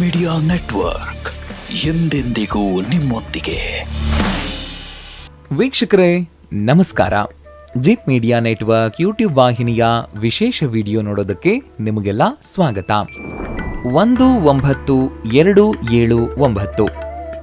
Media network ಎಂದೆಂದಿಗೂ ನಿಮ್ಮೊಂದಿಗೆ. ವೀಕ್ಷಕರೇ, ನಮಸ್ಕಾರ. ಜಿತ್ ಮೀಡಿಯಾ ನೆಟ್ವರ್ಕ್ ಯೂಟ್ಯೂಬ್ ವಾಹಿನಿಯ ವಿಶೇಷ ವಿಡಿಯೋ ನೋಡೋದಕ್ಕೆ ನಿಮಗೆಲ್ಲ ಸ್ವಾಗತ. ಒಂದು ಒಂಬತ್ತು ಎರಡು ಏಳು ಒಂಬತ್ತು.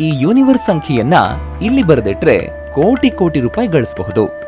ಈ ಯೂನಿವರ್ಸ್ ಸಂಖ್ಯೆಯನ್ನ ಇಲ್ಲಿ ಬರೆದಿಟ್ರೆ ಕೋಟಿ ಕೋಟಿ ರೂಪಾಯಿ ಗಳಿಸಬಹುದು.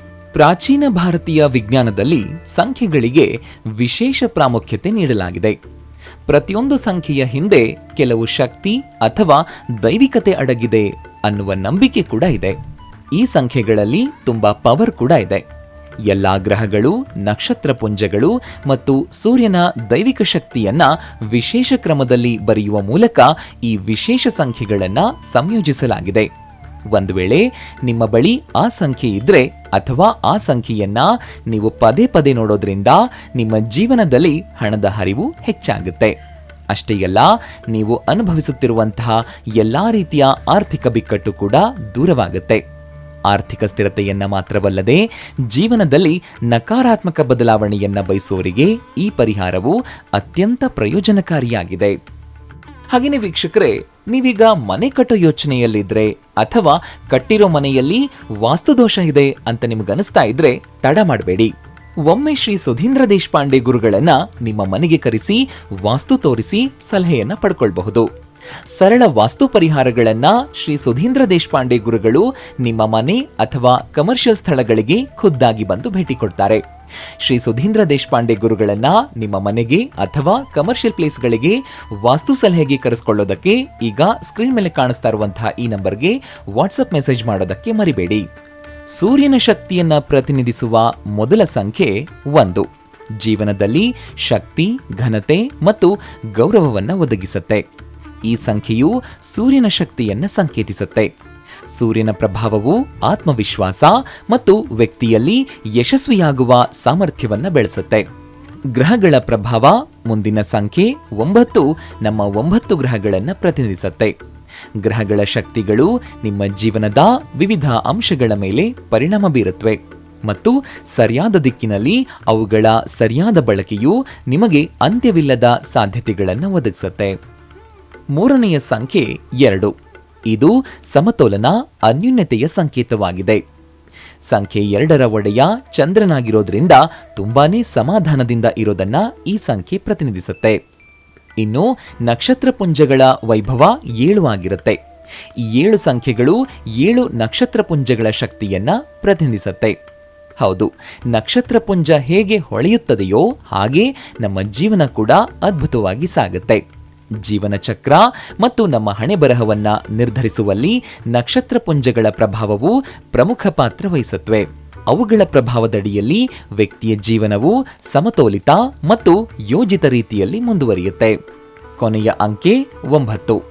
ಪ್ರಾಚೀನ ಭಾರತೀಯ ವಿಜ್ಞಾನದಲ್ಲಿ ಸಂಖ್ಯೆಗಳಿಗೆ ವಿಶೇಷ ಪ್ರಾಮುಖ್ಯತೆ ನೀಡಲಾಗಿದೆ. ಪ್ರತಿಯೊಂದು ಸಂಖ್ಯೆಯ ಹಿಂದೆ ಕೆಲವು ಶಕ್ತಿ ಅಥವಾ ದೈವಿಕತೆ ಅಡಗಿದೆ ಅನ್ನುವ ನಂಬಿಕೆ ಕೂಡ ಇದೆ. ಈ ಸಂಖ್ಯೆಗಳಲ್ಲಿ ತುಂಬಾ ಪವರ್ ಕೂಡ ಇದೆ. ಎಲ್ಲಾ ಗ್ರಹಗಳು, ನಕ್ಷತ್ರ ಪುಂಜಗಳು ಮತ್ತು ಸೂರ್ಯನ ದೈವಿಕ ಶಕ್ತಿಯನ್ನ ವಿಶೇಷ ಕ್ರಮದಲ್ಲಿ ಬರೆಯುವ ಮೂಲಕ ಈ ವಿಶೇಷ ಸಂಖ್ಯೆಗಳನ್ನು ಸಂಯೋಜಿಸಲಾಗಿದೆ. ಒಂದು ವೇಳೆ ನಿಮ್ಮ ಬಳಿ ಆ ಸಂಖ್ಯೆ ಇದ್ರೆ ಅಥವಾ ಆ ಸಂಖ್ಯೆಯನ್ನ ನೀವು ಪದೇ ಪದೇ ನೋಡೋದ್ರಿಂದ ನಿಮ್ಮ ಜೀವನದಲ್ಲಿ ಹಣದ ಹರಿವು ಹೆಚ್ಚಾಗುತ್ತೆ. ಅಷ್ಟೇ ಅಲ್ಲ, ನೀವು ಅನುಭವಿಸುತ್ತಿರುವಂತಹ ಎಲ್ಲಾ ರೀತಿಯ ಆರ್ಥಿಕ ಬಿಕ್ಕಟ್ಟು ಕೂಡ ದೂರವಾಗುತ್ತೆ. ಆರ್ಥಿಕ ಸ್ಥಿರತೆಯನ್ನ ಮಾತ್ರವಲ್ಲದೆ ಜೀವನದಲ್ಲಿ ನಕಾರಾತ್ಮಕ ಬದಲಾವಣೆಯನ್ನ ಬಯಸುವವರಿಗೆ ಈ ಪರಿಹಾರವು ಅತ್ಯಂತ ಪ್ರಯೋಜನಕಾರಿಯಾಗಿದೆ. ಹಾಗೇನೆ ವೀಕ್ಷಕರೇ, ನೀವೀಗ ಮನೆ ಕಟ್ಟೋ ಯೋಚನೆಯಲ್ಲಿದ್ರೆ ಅಥವಾ ಕಟ್ಟಿರೋ ಮನೆಯಲ್ಲಿ ವಾಸ್ತುದೋಷ ಇದೆ ಅಂತ ನಿಮ್ಗನಿಸ್ತಾ ಇದ್ರೆ ತಡ ಮಾಡಬೇಡಿ. ಒಮ್ಮೆ ಶ್ರೀ ಸುಧೀಂದ್ರ ದೇಶಪಾಂಡೆ ಗುರುಗಳನ್ನ ನಿಮ್ಮ ಮನೆಗೆ ಕರೆಸಿ, ವಾಸ್ತು ತೋರಿಸಿ ಸಲಹೆಯನ್ನ ಪಡ್ಕೊಳ್ಬಹುದು. ಸರಳ ವಾಸ್ತು ಪರಿಹಾರಗಳನ್ನ ಶ್ರೀ ಸುಧೀಂದ್ರ ದೇಶಪಾಂಡೆ ಗುರುಗಳು ನಿಮ್ಮ ಮನೆ ಅಥವಾ ಕಮರ್ಷಿಯಲ್ ಸ್ಥಳಗಳಿಗೆ ಖುದ್ದಾಗಿ ಬಂದು ಭೇಟಿ ಕೊಡ್ತಾರೆ. ಶ್ರೀ ಸುಧೀಂದ್ರ ದೇಶಪಾಂಡೆ ಗುರುಗಳನ್ನ ನಿಮ್ಮ ಮನೆಗೆ ಅಥವಾ ಕಮರ್ಷಿಯಲ್ ಪ್ಲೇಸ್ಗಳಿಗೆ ವಾಸ್ತು ಸಲಹೆಗೆ ಕರೆಸ್ಕೊಳ್ಳೋದಕ್ಕೆ ಈಗ ಸ್ಕ್ರೀನ್ ಮೇಲೆ ಕಾಣಿಸ್ತಾ ಇರುವಂತಹ ಈ ನಂಬರ್ಗೆ ವಾಟ್ಸಪ್ ಮೆಸೇಜ್ ಮಾಡೋದಕ್ಕೆ ಮರಿಬೇಡಿ. ಸೂರ್ಯನ ಶಕ್ತಿಯನ್ನ ಪ್ರತಿನಿಧಿಸುವ ಮೊದಲ ಸಂಖ್ಯೆ ಒಂದು. ಜೀವನದಲ್ಲಿ ಶಕ್ತಿ, ಘನತೆ ಮತ್ತು ಗೌರವವನ್ನ ಒದಗಿಸುತ್ತೆ. ಈ ಸಂಖ್ಯೆಯು ಸೂರ್ಯನ ಶಕ್ತಿಯನ್ನು ಸಂಕೇತಿಸುತ್ತೆ. ಸೂರ್ಯನ ಪ್ರಭಾವವು ಆತ್ಮವಿಶ್ವಾಸ ಮತ್ತು ವ್ಯಕ್ತಿಯಲ್ಲಿ ಯಶಸ್ವಿಯಾಗುವ ಸಾಮರ್ಥ್ಯವನ್ನು ಬೆಳೆಸುತ್ತೆ. ಗ್ರಹಗಳ ಪ್ರಭಾವ ಮುಂದಿನ ಸಂಖ್ಯೆ ಒಂಬತ್ತು ನಮ್ಮ ಒಂಬತ್ತು ಗ್ರಹಗಳನ್ನು ಪ್ರತಿನಿಧಿಸುತ್ತೆ. ಗ್ರಹಗಳ ಶಕ್ತಿಗಳು ನಿಮ್ಮ ಜೀವನದ ವಿವಿಧ ಅಂಶಗಳ ಮೇಲೆ ಪರಿಣಾಮ ಬೀರುತ್ತವೆ ಮತ್ತು ಸರಿಯಾದ ದಿಕ್ಕಿನಲ್ಲಿ ಅವುಗಳ ಸರಿಯಾದ ಬಳಕೆಯು ನಿಮಗೆ ಅಂತ್ಯವಿಲ್ಲದ ಸಾಧ್ಯತೆಗಳನ್ನು ಒದಗಿಸುತ್ತೆ. ಮೂರನೆಯ ಸಂಖ್ಯೆ ಎರಡು. ಇದು ಸಮತೋಲನ, ಅನ್ಯೂನ್ಯತೆಯ ಸಂಕೇತವಾಗಿದೆ. ಸಂಖ್ಯೆ ಎರಡರ ಒಡೆಯ ಚಂದ್ರನಾಗಿರೋದ್ರಿಂದ ತುಂಬಾನೇ ಸಮಾಧಾನದಿಂದ ಇರೋದನ್ನ ಈ ಸಂಖ್ಯೆ ಪ್ರತಿನಿಧಿಸುತ್ತೆ. ಇನ್ನು ನಕ್ಷತ್ರ ಪುಂಜಗಳ ವೈಭವ ಏಳು ಆಗಿರುತ್ತೆ. ಈ ಏಳು ಸಂಖ್ಯೆಗಳು ಏಳು ನಕ್ಷತ್ರ ಪುಂಜಗಳ ಶಕ್ತಿಯನ್ನ ಪ್ರತಿನಿಧಿಸುತ್ತೆ. ಹೌದು, ನಕ್ಷತ್ರ ಪುಂಜ ಹೇಗೆ ಹೊಳೆಯುತ್ತದೆಯೋ ಹಾಗೆ ನಮ್ಮ ಜೀವನ ಕೂಡ ಅದ್ಭುತವಾಗಿ ಸಾಗುತ್ತೆ. ಜೀವನ ಚಕ್ರ ಮತ್ತು ನಮ್ಮ ಹಣೆ ಬರಹವನ್ನ ನಿರ್ಧರಿಸುವಲ್ಲಿ ನಕ್ಷತ್ರ ಪುಂಜಗಳ ಪ್ರಭಾವವು ಪ್ರಮುಖ ಪಾತ್ರ ವಹಿಸುತ್ತವೆ. ಅವುಗಳ ಪ್ರಭಾವದಡಿಯಲ್ಲಿ ವ್ಯಕ್ತಿಯ ಜೀವನವು ಸಮತೋಲಿತ ಮತ್ತು ಯೋಜಿತ ರೀತಿಯಲ್ಲಿ ಮುಂದುವರಿಯುತ್ತೆ. ಕೊನೆಯ ಅಂಕೆ ಒಂಬತ್ತು.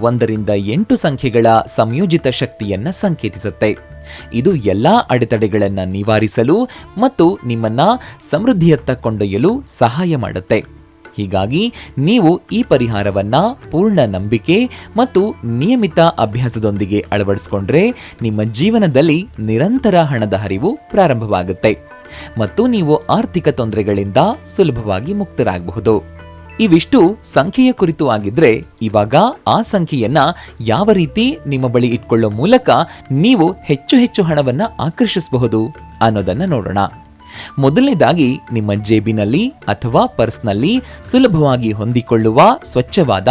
ಒಂದರಿಂದ ಎಂಟು ಸಂಖ್ಯೆಗಳ ಸಂಯೋಜಿತ ಶಕ್ತಿಯನ್ನ ಸಂಕೇತಿಸುತ್ತೆ. ಇದು ಎಲ್ಲಾ ಅಡೆತಡೆಗಳನ್ನು ನಿವಾರಿಸಲು ಮತ್ತು ನಿಮ್ಮನ್ನ ಸಮೃದ್ಧಿಯತ್ತ ಕೊಂಡೊಯ್ಯಲು ಸಹಾಯ ಮಾಡುತ್ತೆ. ಹೀಗಾಗಿ ನೀವು ಈ ಪರಿಹಾರವನ್ನ ಪೂರ್ಣ ನಂಬಿಕೆ ಮತ್ತು ನಿಯಮಿತ ಅಭ್ಯಾಸದೊಂದಿಗೆ ಅಳವಡಿಸಿಕೊಂಡ್ರೆ ನಿಮ್ಮ ಜೀವನದಲ್ಲಿ ನಿರಂತರ ಹಣದ ಹರಿವು ಪ್ರಾರಂಭವಾಗುತ್ತೆ ಮತ್ತು ನೀವು ಆರ್ಥಿಕ ತೊಂದರೆಗಳಿಂದ ಸುಲಭವಾಗಿ ಮುಕ್ತರಾಗಬಹುದು. ಇವಿಷ್ಟು ಸಂಖ್ಯೆಯ ಕುರಿತು ಆಗಿದ್ರೆ ಇವಾಗ ಆ ಸಂಖ್ಯೆಯನ್ನ ಯಾವ ರೀತಿ ನಿಮ್ಮ ಬಳಿ ಇಟ್ಕೊಳ್ಳೋ ಮೂಲಕ ನೀವು ಹೆಚ್ಚು ಹೆಚ್ಚು ಹಣವನ್ನ ಆಕರ್ಷಿಸಬಹುದು ಅನ್ನೋದನ್ನ ನೋಡೋಣ. ಮೊದಲನೇದಾಗಿ ನಿಮ್ಮ ಜೇಬಿನಲ್ಲಿ ಅಥವಾ ಪರ್ಸ್ನಲ್ಲಿ ಸುಲಭವಾಗಿ ಹೊಂದಿಕೊಳ್ಳುವ ಸ್ವಚ್ಛವಾದ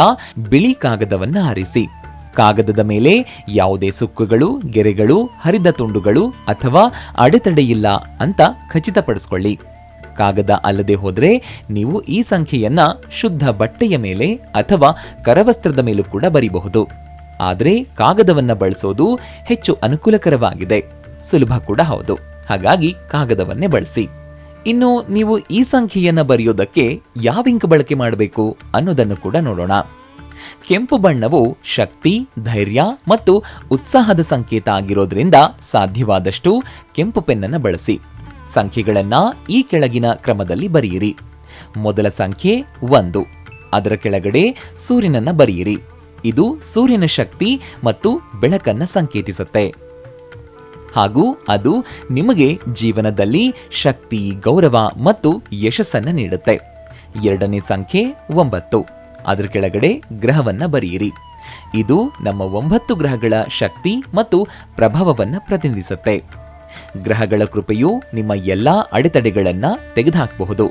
ಬಿಳಿ ಕಾಗದವನ್ನು ಆರಿಸಿ. ಕಾಗದದ ಮೇಲೆ ಯಾವುದೇ ಸುಕ್ಕುಗಳು, ಗೆರೆಗಳು, ಹರಿದ ತುಂಡುಗಳು ಅಥವಾ ಅಡೆತಡೆಯಿಲ್ಲ ಅಂತ ಖಚಿತಪಡಿಸ್ಕೊಳ್ಳಿ. ಕಾಗದ ಅಲ್ಲದೆ ಹೋದರೆ ನೀವು ಈ ಸಂಖ್ಯೆಯನ್ನ ಶುದ್ಧ ಬಟ್ಟೆಯ ಮೇಲೆ ಅಥವಾ ಕರವಸ್ತ್ರದ ಮೇಲೂ ಕೂಡ ಬರೀಬಹುದು. ಆದರೆ ಕಾಗದವನ್ನು ಬಳಸೋದು ಹೆಚ್ಚು ಅನುಕೂಲಕರವಾಗಿದೆ. ಸುಲಭ ಕೂಡ ಹೌದು. ಹಾಗಾಗಿ ಕಾಗದವನ್ನೇ ಬಳಸಿ. ಇನ್ನು ನೀವು ಈ ಸಂಖ್ಯೆಯನ್ನು ಬರೆಯೋದಕ್ಕೆ ಯಾವ ಇಂಕ್ ಬಳಕೆ ಮಾಡಬೇಕು ಅನ್ನೋದನ್ನು ಕೂಡ ನೋಡೋಣ. ಕೆಂಪು ಬಣ್ಣವು ಶಕ್ತಿ, ಧೈರ್ಯ ಮತ್ತು ಉತ್ಸಾಹದ ಸಂಕೇತ ಆಗಿರೋದ್ರಿಂದ ಸಾಧ್ಯವಾದಷ್ಟು ಕೆಂಪು ಪೆನ್ನನ್ನು ಬಳಸಿ. ಸಂಖ್ಯೆಗಳನ್ನ ಈ ಕೆಳಗಿನ ಕ್ರಮದಲ್ಲಿ ಬರೆಯಿರಿ. ಮೊದಲ ಸಂಖ್ಯೆ ಒಂದು. ಅದರ ಕೆಳಗಡೆ ಸೂರ್ಯನನ್ನ ಬರೆಯಿರಿ. ಇದು ಸೂರ್ಯನ ಶಕ್ತಿ ಮತ್ತು ಬೆಳಕನ್ನು ಸಂಕೇತಿಸುತ್ತೆ. ಹಾಗೂ ಅದು ನಿಮಗೆ ಜೀವನದಲ್ಲಿ ಶಕ್ತಿ, ಗೌರವ ಮತ್ತು ಯಶಸ್ಸನ್ನು ನೀಡುತ್ತೆ. ಎರಡನೇ ಸಂಖ್ಯೆ ಒಂಬತ್ತು. ಅದರ ಕೆಳಗಡೆ ಗ್ರಹವನ್ನು ಬರೆಯಿರಿ. ಇದು ನಮ್ಮ ಒಂಬತ್ತು ಗ್ರಹಗಳ ಶಕ್ತಿ ಮತ್ತು ಪ್ರಭಾವವನ್ನು ಪ್ರತಿನಿಧಿಸುತ್ತೆ. ಗ್ರಹಗಳ ಕೃಪೆಯು ನಿಮ್ಮ ಎಲ್ಲ ಅಡೆತಡೆಗಳನ್ನು ತೆಗೆದುಹಾಕಬಹುದು.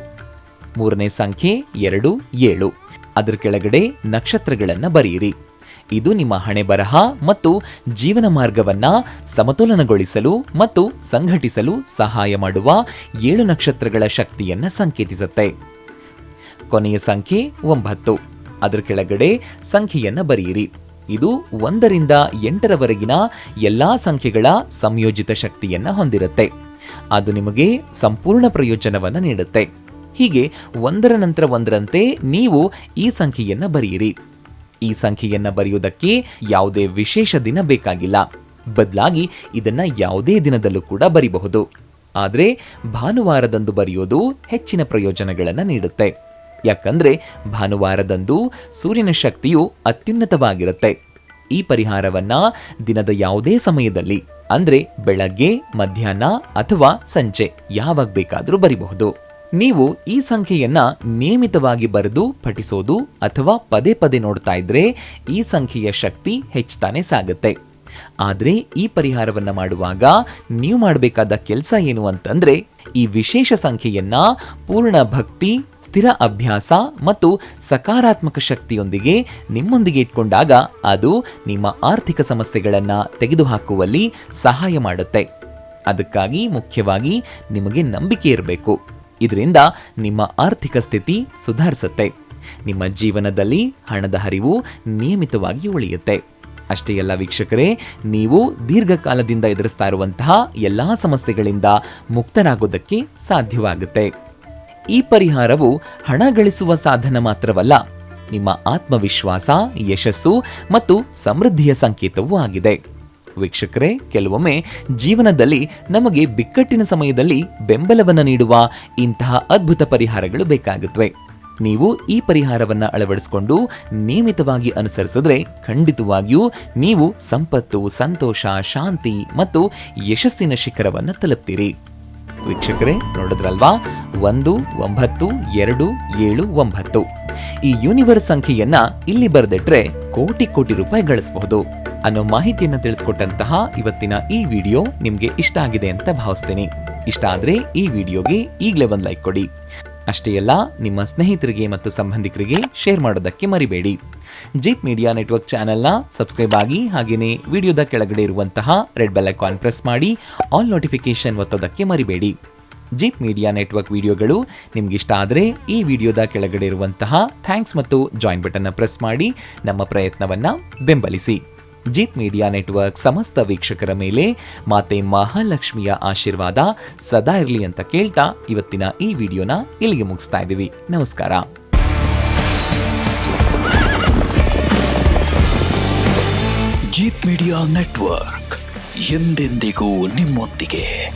ಮೂರನೇ ಸಂಖ್ಯೆ ಎರಡು ಏಳು. ಅದರ ಕೆಳಗಡೆ ನಕ್ಷತ್ರಗಳನ್ನು ಬರೆಯಿರಿ. ಇದು ನಿಮ್ಮ ಹಣೆ ಬರಹ ಮತ್ತು ಜೀವನ ಮಾರ್ಗವನ್ನ ಸಮತೋಲನಗೊಳಿಸಲು ಮತ್ತು ಸಂಘಟಿಸಲು ಸಹಾಯ ಮಾಡುವ ಏಳು ನಕ್ಷತ್ರಗಳ ಶಕ್ತಿಯನ್ನ ಸಂಕೇತಿಸುತ್ತೆ. ಕೊನೆಯ ಸಂಖ್ಯೆ ಒಂಬತ್ತು. ಅದರ ಕೆಳಗಡೆ ಸಂಖ್ಯೆಯನ್ನ ಬರೆಯಿರಿ. ಇದು ಒಂದರಿಂದ ಎಂಟರವರೆಗಿನ ಎಲ್ಲಾ ಸಂಖ್ಯೆಗಳ ಸಂಯೋಜಿತ ಶಕ್ತಿಯನ್ನ ಹೊಂದಿರುತ್ತೆ. ಅದು ನಿಮಗೆ ಸಂಪೂರ್ಣ ಪ್ರಯೋಜನವನ್ನು ನೀಡುತ್ತೆ. ಹೀಗೆ ಒಂದರ ನಂತರ ಒಂದರಂತೆ ನೀವು ಈ ಸಂಖ್ಯೆಯನ್ನು ಬರೆಯಿರಿ. ಈ ಸಂಖ್ಯೆಯನ್ನ ಬರೆಯುವುದಕ್ಕೆ ಯಾವುದೇ ವಿಶೇಷ ದಿನ ಬೇಕಾಗಿಲ್ಲ. ಬದಲಾಗಿ ಇದನ್ನ ಯಾವುದೇ ದಿನದಲ್ಲೂ ಕೂಡ ಬರಿಬಹುದು. ಆದರೆ ಭಾನುವಾರದಂದು ಬರೆಯೋದು ಹೆಚ್ಚಿನ ಪ್ರಯೋಜನಗಳನ್ನು ನೀಡುತ್ತೆ. ಯಾಕಂದ್ರೆ ಭಾನುವಾರದಂದು ಸೂರ್ಯನ ಶಕ್ತಿಯು ಅತ್ಯುನ್ನತವಾಗಿರುತ್ತೆ. ಈ ಪರಿಹಾರವನ್ನ ದಿನದ ಯಾವುದೇ ಸಮಯದಲ್ಲಿ, ಅಂದ್ರೆ ಬೆಳಗ್ಗೆ, ಮಧ್ಯಾಹ್ನ ಅಥವಾ ಸಂಜೆ ಯಾವಾಗ ಬೇಕಾದರೂ ಬರಿಬಹುದು. ನೀವು ಈ ಸಂಖ್ಯೆಯನ್ನ ನಿಯಮಿತವಾಗಿ ಬರೆದು, ಪಠಿಸೋದು ಅಥವಾ ಪದೇ ಪದೇ ನೋಡ್ತಾ ಇದ್ರೆ ಈ ಸಂಖ್ಯೆಯ ಶಕ್ತಿ ಹೆಚ್ಚುತ್ತಾನೆ ಸಾಗುತ್ತೆ. ಆದರೆ ಈ ಪರಿಹಾರವನ್ನ ಮಾಡುವಾಗ ನೀವು ಮಾಡಬೇಕಾದ ಕೆಲಸ ಏನು ಅಂತಂದ್ರೆ ಈ ವಿಶೇಷ ಸಂಖ್ಯೆಯನ್ನ ಪೂರ್ಣ ಭಕ್ತಿ, ಸ್ಥಿರ ಅಭ್ಯಾಸ ಮತ್ತು ಸಕಾರಾತ್ಮಕ ಶಕ್ತಿಯೊಂದಿಗೆ ನಿಮ್ಮೊಂದಿಗೆ ಇಟ್ಕೊಂಡಾಗ ಅದು ನಿಮ್ಮ ಆರ್ಥಿಕ ಸಮಸ್ಯೆಗಳನ್ನು ತೆಗೆದುಹಾಕುವಲ್ಲಿ ಸಹಾಯ ಮಾಡುತ್ತೆ. ಅದಕ್ಕಾಗಿ ಮುಖ್ಯವಾಗಿ ನಿಮಗೆ ನಂಬಿಕೆ ಇರಬೇಕು. ಇದರಿಂದ ನಿಮ್ಮ ಆರ್ಥಿಕ ಸ್ಥಿತಿ ಸುಧಾರಿಸುತ್ತೆ. ನಿಮ್ಮ ಜೀವನದಲ್ಲಿ ಹಣದ ಹರಿವು ನಿಯಮಿತವಾಗಿ ಉಳಿಯುತ್ತೆ. ಅಷ್ಟೇ ಅಲ್ಲ ವೀಕ್ಷಕರೇ, ನೀವು ದೀರ್ಘಕಾಲದಿಂದ ಎದುರಿಸ್ತಾ ಇರುವಂತಹ ಎಲ್ಲ ಸಮಸ್ಯೆಗಳಿಂದ ಮುಕ್ತರಾಗೋದಕ್ಕೆ ಸಾಧ್ಯವಾಗುತ್ತೆ. ಈ ಪರಿಹಾರವು ಹಣ ಗಳಿಸುವ ಸಾಧನ ಮಾತ್ರವಲ್ಲ, ನಿಮ್ಮ ಆತ್ಮವಿಶ್ವಾಸ, ಯಶಸ್ಸು ಮತ್ತು ಸಮೃದ್ಧಿಯ ಸಂಕೇತವೂ ಆಗಿದೆ. ವೀಕ್ಷಕರೇ, ಕೆಲವೊಮ್ಮೆ ಜೀವನದಲ್ಲಿ ನಮಗೆ ಬಿಕ್ಕಟ್ಟಿನ ಸಮಯದಲ್ಲಿ ಬೆಂಬಲವನ್ನು ನೀಡುವ ಇಂತಹ ಅದ್ಭುತ ಪರಿಹಾರಗಳು ಬೇಕಾಗುತ್ತವೆ. ನೀವು ಈ ಪರಿಹಾರವನ್ನ ಅಳವಡಿಸಿಕೊಂಡು ನಿಯಮಿತವಾಗಿ ಅನುಸರಿಸಿದ್ರೆ ಖಂಡಿತವಾಗಿಯೂ ನೀವು ಸಂಪತ್ತು, ಸಂತೋಷ, ಶಾಂತಿ ಮತ್ತು ಯಶಸ್ಸಿನ ಶಿಖರವನ್ನು ತಲುಪ್ತೀರಿ. ವೀಕ್ಷಕರೇ, ನೋಡಿದ್ರಲ್ವಾ? ಒಂದು, ಒಂಬತ್ತು, ಎರಡು, ಏಳು, ಒಂಬತ್ತು. ಈ ಯೂನಿವರ್ಸ್ ಸಂಖ್ಯೆಯನ್ನ ಇಲ್ಲಿ ಬರೆದಿಟ್ರೆ ಕೋಟಿ ಕೋಟಿ ರೂಪಾಯಿ ಗಳಿಸಬಹುದು. ಅನ್ನೋ ಮಾಹಿತಿಯನ್ನು ತಿಳಿಸ್ಕೊಟ್ಟಂತಹ ಇವತ್ತಿನ ಈ ವಿಡಿಯೋ ನಿಮಗೆ ಇಷ್ಟ ಆಗಿದೆ ಅಂತ ಭಾವಿಸ್ತೇನೆ. ಇಷ್ಟ ಆದರೆ ಈ ವಿಡಿಯೋಗೆ ಈಗಲೇ ಒಂದು ಲೈಕ್ ಕೊಡಿ. ಅಷ್ಟೇ ಅಲ್ಲ, ನಿಮ್ಮ ಸ್ನೇಹಿತರಿಗೆ ಮತ್ತು ಸಂಬಂಧಿಕರಿಗೆ ಶೇರ್ ಮಾಡೋದಕ್ಕೆ ಮರಿಬೇಡಿ. ಜೀಪ್ ಮೀಡಿಯಾ ನೆಟ್ವರ್ಕ್ ಚಾನೆಲ್ನ ಸಬ್ಸ್ಕ್ರೈಬ್ ಆಗಿ ಹಾಗೆಯೇ ವಿಡಿಯೋದ ಕೆಳಗಡೆ ಇರುವಂತಹ ರೆಡ್ ಬೆಲ್ ಐಕಾನ್ ಪ್ರೆಸ್ ಮಾಡಿ ಆಲ್ ನೋಟಿಫಿಕೇಶನ್ ಒತ್ತೋದಕ್ಕೆ ಮರಿಬೇಡಿ. ಜೀಪ್ ಮೀಡಿಯಾ ನೆಟ್ವರ್ಕ್ ವಿಡಿಯೋಗಳು ನಿಮ್ಗೆ ಇಷ್ಟ ಆದರೆ ಈ ವಿಡಿಯೋದ ಕೆಳಗಡೆ ಇರುವಂತಹ ಥ್ಯಾಂಕ್ಸ್ ಮತ್ತು ಜಾಯಿನ್ ಬಟನ್ನ ಪ್ರೆಸ್ ಮಾಡಿ ನಮ್ಮ ಪ್ರಯತ್ನವನ್ನು ಬೆಂಬಲಿಸಿ. ಜೀಪ್ ಮೀಡಿಯಾ ನೆಟ್ವರ್ಕ್ ಸಮಸ್ತ ವೀಕ್ಷಕರ ಮೇಲೆ ಮಾತೆ ಮಹಾಲಕ್ಷ್ಮಿಯ ಆಶೀರ್ವಾದ ಸದಾ ಇರಲಿ ಅಂತ ಕೇಳ್ತಾ ಇವತ್ತಿನ ಈ ವಿಡಿಯೋನ ಇಲ್ಲಿಗೆ ಮುಗಿಸ್ತಾ ಇದ್ದೀವಿ. ನಮಸ್ಕಾರ. ಜೀತ್ ಮೀಡಿಯಾ ನೆಟ್ವರ್ಕ್ ಎಂದೆಂದಿಗೂ ನಿಮ್ಮೊಂದಿಗೆ.